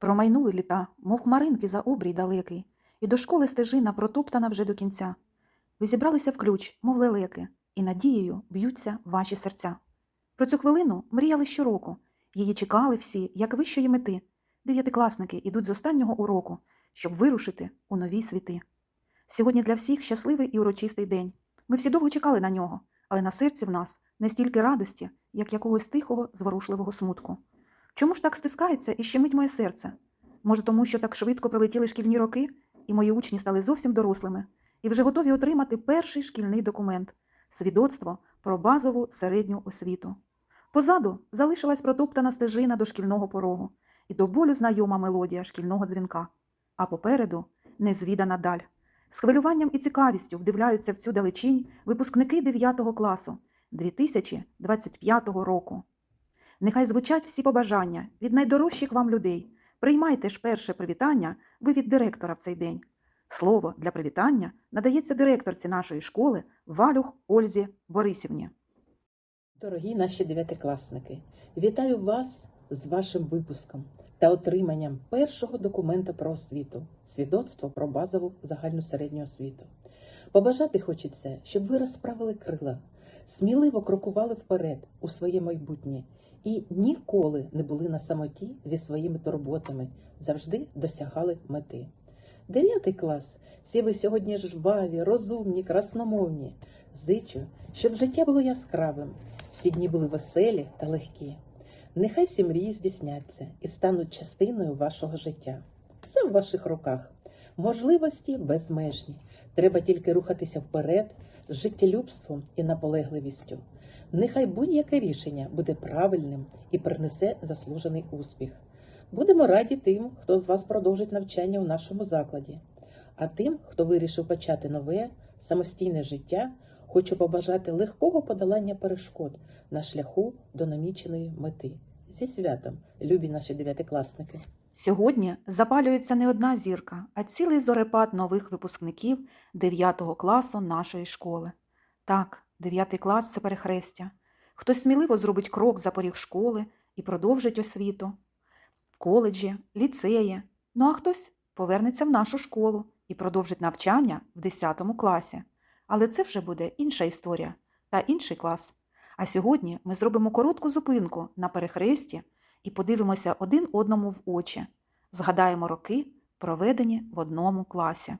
Промайнули літа, мов хмаринки за обрій далекий, і до школи стежина протоптана вже до кінця. Ви зібралися в ключ, мов лелеки, і надією б'ються ваші серця. Про цю хвилину мріяли щороку, її чекали всі, як вищої мети. Дев'ятикласники ідуть з останнього уроку, щоб вирушити у нові світи. Сьогодні для всіх щасливий і урочистий день. Ми всі довго чекали на нього, але на серці в нас не стільки радості, як якогось тихого, зворушливого смутку. Чому ж так стискається і щемить моє серце? Може, тому що так швидко прилетіли шкільні роки, і мої учні стали зовсім дорослими, і вже готові отримати перший шкільний документ свідоцтво про базову середню освіту. Позаду залишилась протоптана стежина до шкільного порогу і до болю знайома мелодія шкільного дзвінка, а попереду незвідана даль. З хвилюванням і цікавістю вдивляються в цю далечінь випускники 9 класу 2025 року. Нехай звучать всі побажання від найдорожчих вам людей. Приймайте ж перше привітання ви від директора в цей день. Слово для привітання надається директорці нашої школи Валюх Ользі Борисівні. Дорогі наші дев'ятикласники, вітаю вас з вашим випуском та отриманням першого документа про освіту свідоцтво про базову загальну середню освіту. Побажати хочеться, щоб ви розправили крила, сміливо крокували вперед у своє майбутнє і ніколи не були на самоті зі своїми турботами, завжди досягали мети. Дев'ятий клас. Всі ви сьогодні жваві, розумні, красномовні. Зичу, щоб життя було яскравим, всі дні були веселі та легкі. Нехай всі мрії здійсняться і стануть частиною вашого життя. Все в ваших руках. Можливості безмежні. Треба тільки рухатися вперед життєлюбством і наполегливістю. Нехай будь-яке рішення буде правильним і принесе заслужений успіх. Будемо раді тим, хто з вас продовжить навчання у нашому закладі. А тим, хто вирішив почати нове, самостійне життя, хочу побажати легкого подолання перешкод на шляху до наміченої мети. Зі святом, любі наші дев'ятикласники! Сьогодні запалюється не одна зірка, а цілий зорепад нових випускників 9 класу нашої школи. Так, 9 клас це перехрестя. Хтось сміливо зробить крок за поріг школи і продовжить освіту. Коледжі, ліцеї. Ну а хтось повернеться в нашу школу і продовжить навчання в 10 класі. Але це вже буде інша історія та інший клас. А сьогодні ми зробимо коротку зупинку на перехресті і подивимося один одному в очі, згадаємо роки, проведені в одному класі.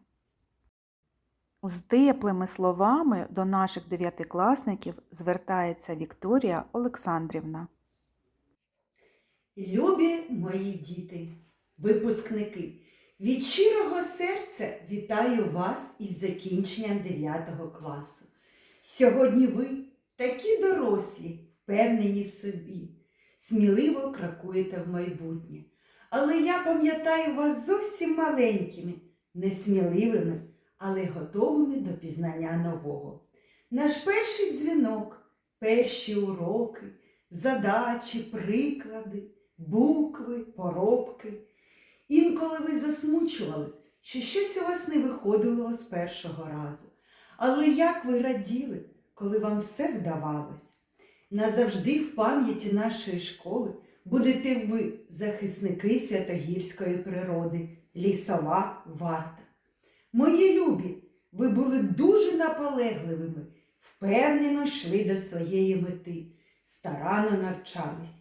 З теплими словами до наших дев'ятикласників звертається Вікторія Олександрівна. Любі мої діти, випускники, від щирого серця вітаю вас із закінченням 9 класу. Сьогодні ви такі дорослі, впевнені собі, сміливо крокуєте в майбутнє. Але я пам'ятаю вас зовсім маленькими, несміливими, але готовими до пізнання нового. Наш перший дзвінок, перші уроки, задачі, приклади, букви, поробки. Інколи ви засмучувались, що щось у вас не виходило з першого разу. Але як ви раділи, коли вам все вдавалось? Назавжди в пам'яті нашої школи будете ви, захисники святогірської природи, лісова варта. Мої любі, ви були дуже наполегливими, впевнено йшли до своєї мети, старанно навчались.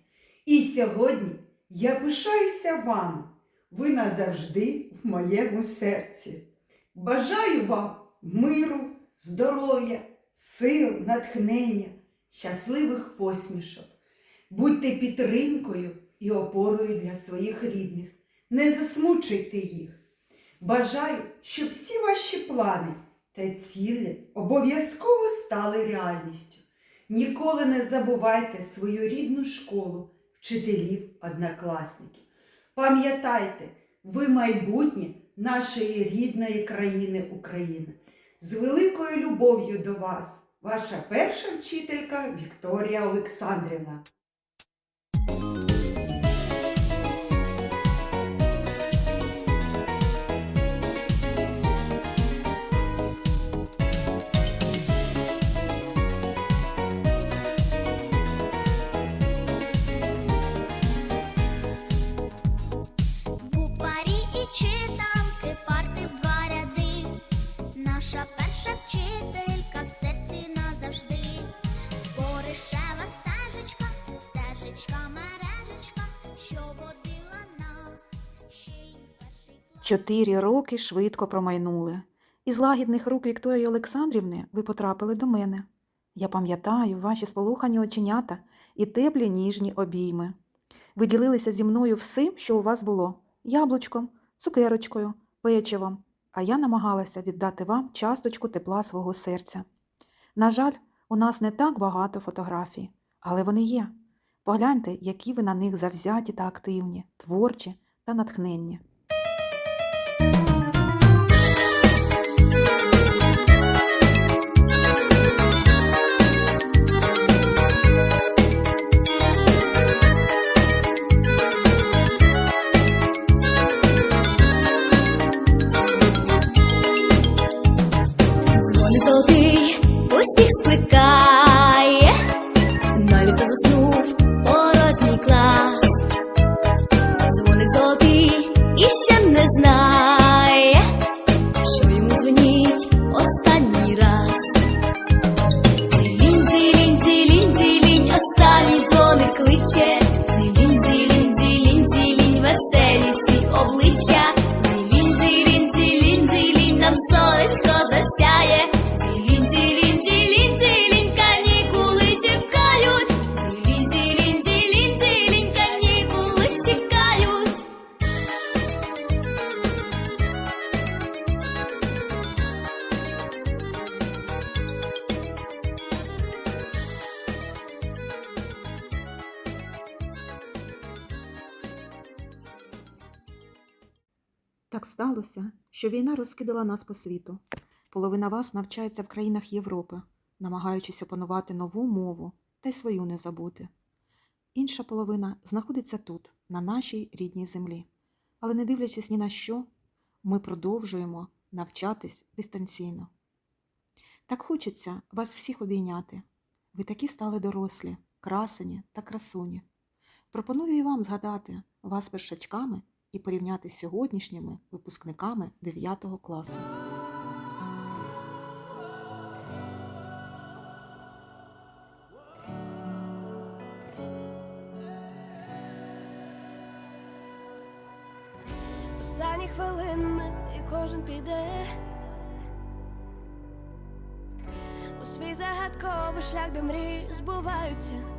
І сьогодні я пишаюся вами, ви назавжди в моєму серці. Бажаю вам миру, здоров'я, сил, натхнення, щасливих посмішок. Будьте підтримкою і опорою для своїх рідних. Не засмучуйте їх. Бажаю, щоб всі ваші плани та цілі обов'язково стали реальністю. Ніколи не забувайте свою рідну школу, вчителів, однокласників. Пам'ятайте, ви майбутнє нашої рідної країни України. З великою любов'ю до вас, ваша перша вчителька Вікторія Олександрівна. Чотири роки швидко промайнули. Із лагідних рук Вікторії Олександрівни ви потрапили до мене. Я пам'ятаю ваші сполохані оченята і теплі ніжні обійми. Ви ділилися зі мною всім, що у вас було яблучком, цукерочкою, печивом, а я намагалася віддати вам часточку тепла свого серця. На жаль, у нас не так багато фотографій, але вони є. Погляньте, які ви на них завзяті та активні, творчі та натхненні. Ще що йому дзвоніть останній раз. Цілінь, цілінь, цілінь, цілінь, останній дзвоник кличе. цілінь, цілінь, цілінь, цілінь, веселі всі обличчя. цілінь, цілінь, цілінь, цілінь, нам сонечко засяє. Так сталося, що війна розкидала нас по світу. Половина вас навчається в країнах Європи, намагаючись опанувати нову мову та й свою не забути. Інша половина знаходиться тут, на нашій рідній землі. Але не дивлячись ні на що, ми продовжуємо навчатись дистанційно. Так хочеться вас всіх обійняти. Ви такі стали дорослі, красені та красуні. Пропоную і вам згадати вас першачками і порівняти з сьогоднішніми випускниками 9 класу. Останні хвилини і кожен піде у свій загадковий шлях, де мрії збуваються.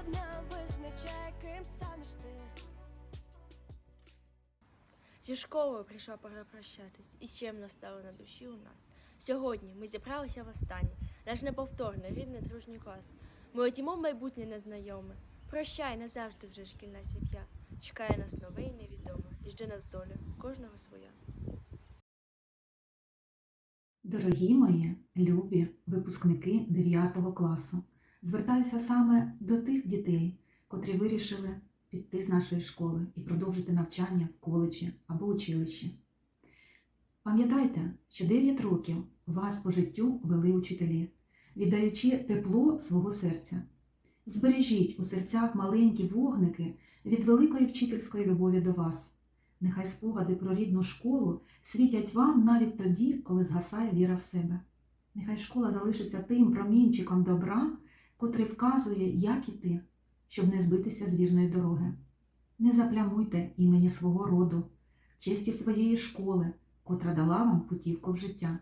Одна визначає, ким станеш ти. Зі школою прийшла пора прощатись, і чим настало на душі у нас. Сьогодні ми зібралися в останнє, наш неповторний, рідний дружній клас. Ми летімо в майбутнє незнайоме. Прощай назавжди вже шкільна сім'я. Чекає нас нове і невідоме, і жде нас доля, кожного своя. Дорогі мої любі випускники 9 класу, звертаюся саме до тих дітей, котрі вирішили піти з нашої школи і продовжити навчання в коледжі або училищі. Пам'ятайте, що 9 років вас по життю вели учителі, віддаючи тепло свого серця. Збережіть у серцях маленькі вогники від великої вчительської любові до вас. Нехай спогади про рідну школу світять вам навіть тоді, коли згасає віра в себе. Нехай школа залишиться тим промінчиком добра, котрий вказує, як іти, щоб не збитися з вірної дороги. Не заплямуйте імені свого роду, честі своєї школи, котра дала вам путівку в життя.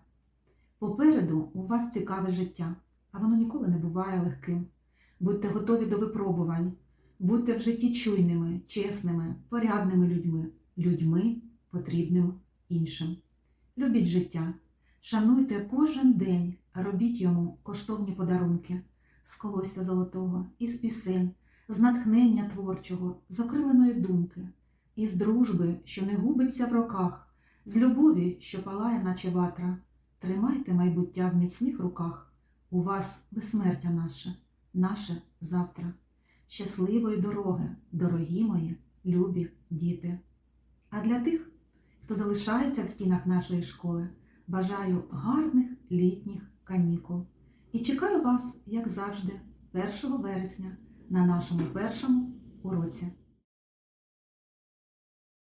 Попереду у вас цікаве життя. а воно ніколи не буває легким. Будьте готові до випробувань, будьте в житті чуйними, чесними, порядними людьми, людьми, потрібним іншим. Любіть життя, шануйте кожен день, робіть йому коштовні подарунки з колосся золотого, із пісень, з натхнення творчого, з окриленої думки, із дружби, що не губиться в роках, з любові, що палає, наче ватра. Тримайте майбуття в міцних руках. У вас безсмертя наше, наше завтра. Щасливої дороги, дорогі мої, любі діти. А для тих, хто залишається в стінах нашої школи, бажаю гарних літніх канікул. І чекаю вас, як завжди, 1 вересня на нашому першому уроці.